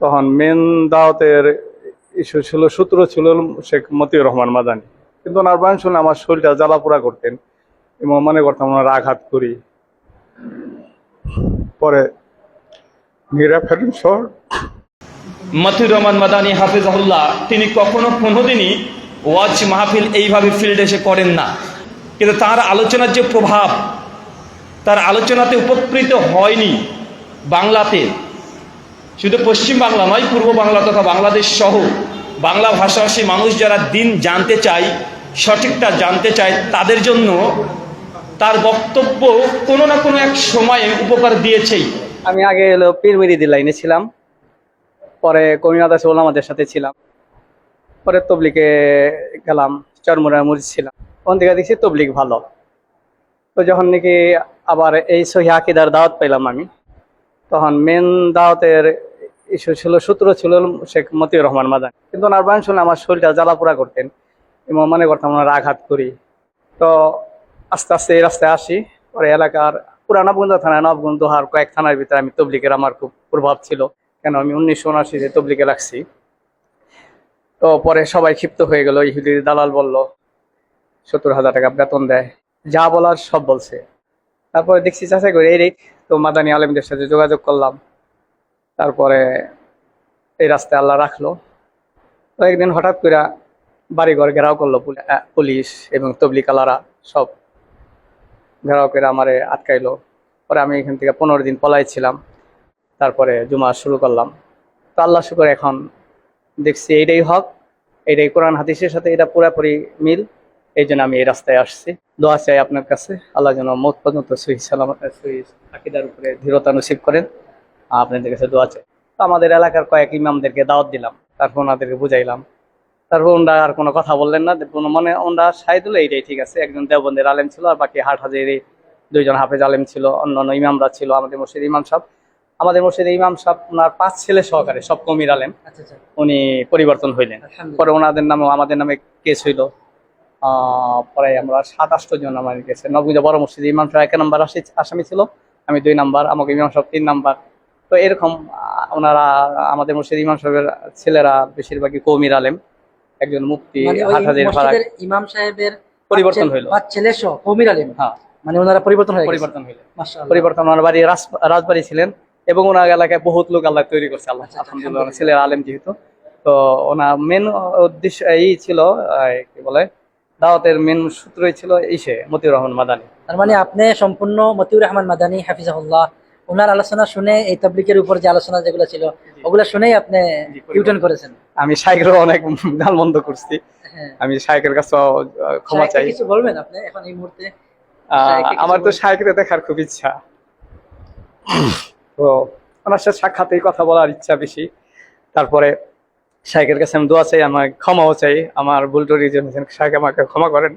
তখন মেন দাওয়াতের ইস্যু ছিল, সূত্র ছিল শেখ মতিউর রহমান মাদানি। কিন্তু ওনার বয়ান শুনে আমার শরীরটা জ্বালাপোড়া করতেন। এবং মনে করতাম ওনার আঘাত করি। পরে মীরা ফেরিন শহর। মতিউর রহমান মাদানী, হাফিজাহুল্লাহ, তিনি কখনো কোনোদিনই ওয়াজ মাহফিল এইভাবে ফিল্ড এসে করেন না। কিন্তু তার আলোচনার যে প্রভাব, তার আলোচনাতে উপকৃত হয়নি বাংলাতে। শুধু পশ্চিম বাংলা নয়, পূর্ব বাংলা তথা বাংলাদেশ সহ বাংলা ভাষাভাষী মানুষ যারা দিন জানতে চায় সঠিকটা জানতে চায়, তাদের জন্য তার বক্তব্য কোনো না কোনো এক সময়ে উপকার দিয়েছেই। আমি আগে হলো পীর মিরিদি লাইনে ছিলাম, পরে কমিনাদাস ওলামাদের সাথে ছিলাম, পরে তবলিকে গেলাম চরমুরা মুরিদ ছিলাম। ওখান থেকে দেখছি তবলিক ভালো। তো যখন নাকি আবার এই সহি আকিদার দাওয়াত পেলাম আমি, তখন মেন দাওয়াতের ছিল সূত্র ছিল শেখ মতিউর রহমান মাদান। কিন্তু ওনার বয়ান শুনে আমার শরীরটা জ্বালাপোড়া করতেন এবং মনে করতাম ওনার আঘাত করি। তো আস্তে আস্তে এই রাস্তায় আসি, পরে এলাকার পুরা নবগঞ্জ থানা নবগঞ্জ দোহার কয়েক থানার ভিতরে আমি তবলিকের আমার খুব প্রভাব ছিল। কেন আমি উনিশশো উনআশিতে তবলিকে রাখছি তো পরে সবাই ক্ষিপ্ত হয়ে গেল, ইহুদি দালাল বলল, সত্তর হাজার টাকা বেতন দেয়, যা বলার সব বলছে। তারপরে দেখছি চাষা করে এই রে, তো মাদানী আলমদের সাথে যোগাযোগ করলাম। তারপরে এই রাস্তায় আল্লাহ রাখল। তো একদিন হঠাৎ করে বাড়িঘর ঘেরাও করল পুলি- পুলিশ এবং তবলিকালারা সব। ঘেরাও করে আমারে আটকাইলো। পরে আমি এখান থেকে পনেরো দিন পলাইছিলাম তারপরে জুমা শুরু করলাম। তো আল্লাহ শুকর এখন দেখছি এইটাই হক, এইটাই কোরআন হাদিসের সাথে এটা পুরাপুরি মিল। এই জন্য আমি এই রাস্তায় আসছি। দোয়া চাই আপনার কাছে। আল্লাহ যেন মত পর্যন্ত সহি সালামত সহি আকিদার উপরে দৃঢ়তা নসিব করেন। আপনাদের কাছে দোয়া চাই। তো আমাদের এলাকার কয়েক ইমামদেরকে দাওয়াত দিলাম তারপর ওনাদেরকে বুঝাইলাম। তারপর ওনারা আর কোনো কথা বললেন না কোনো মনে ওনারা সাই দিল এইটাই ঠিক আছে একজন দেওবন্দের আলেম ছিল আর বাকি হাট হাজারি দুইজন হাফেজ আলেম ছিল অন্যান্য ইমামরা ছিল আমাদের মসজিদ ইমাম সাহেব। আমাদের মসজিদে ইমাম সাহেব ওনার পাঁচ ছেলে সহকারে সব কমির আলেম। আচ্ছা আচ্ছা। উনি পরিবর্তন হইলেন। পরে ওনাদের নামে আমাদের নামে কেস হইল। আহ, পরে আমরা সাত আষ্ট জন আমার গেছে নবগঞ্জ বড় মসজিদে ইমাম সাহেব এক নম্বর আসামি ছিল। আমি দুই নাম্বার আমাকে ইমাম সাহেব তিন নাম্বার। তো এরকম ওনারা আমাদের মসজিদ ইমাম সাহেবের ছেলেরা বেশিরভাগই কৌমির আলেম একজন মুফতি মানে ইমাম সাহেবের পরিবর্তন হইল। ছেলে- সহ কমির আলেম? হ্যাঁ। মানে ওনারা পরিবর্তন হয়ে পরিবর্তন হইল। পরিবর্তন ওনার বাড়ি রাজবাড়ি ছিলেন এবং ওনার এলাকায় বহুত লোক আল্লাহ তৈরি করছে আল্লাহ আচ্ছা, আলহামদুলিল্লাহ ছেলের আলেম যেহেতু। তো ওনার মেন উদ্দেশ্য এই ছিল কি বলে দাওয়াতের মেন সূত্রই ছিল ইসে মতিউর রহমান মাদানী। তার মানে আপনি সম্পূর্ণ মতিউর রহমান মাদানী হাফিজাহুল্লাহ ওনার আলোচনা শুনে এই তাবলিকের উপর যে আলোচনা যেগুলো ছিল ওগুলো শুনেই আপনি পরিবর্তন। করেছেন। আমি সাইকেলও অনেক গাল বন্ধ করছি। হ্যাঁ। আমি শাইকের কাছে ক্ষমা চাই। কিছু বলবেন আপনি এখন এই মুহূর্তে? আমার তো? শাইকেলে দেখার খুব ইচ্ছা। তো ওনার সাথে সাক্ষাতেই কথা বলার ইচ্ছা বেশি। তারপরে শাইকের কাছে আমি দোয়া চাই আমার ক্ষমাও চাই। আমার ভুল টরি জন্য শাইক আমাকে ক্ষমা করেন।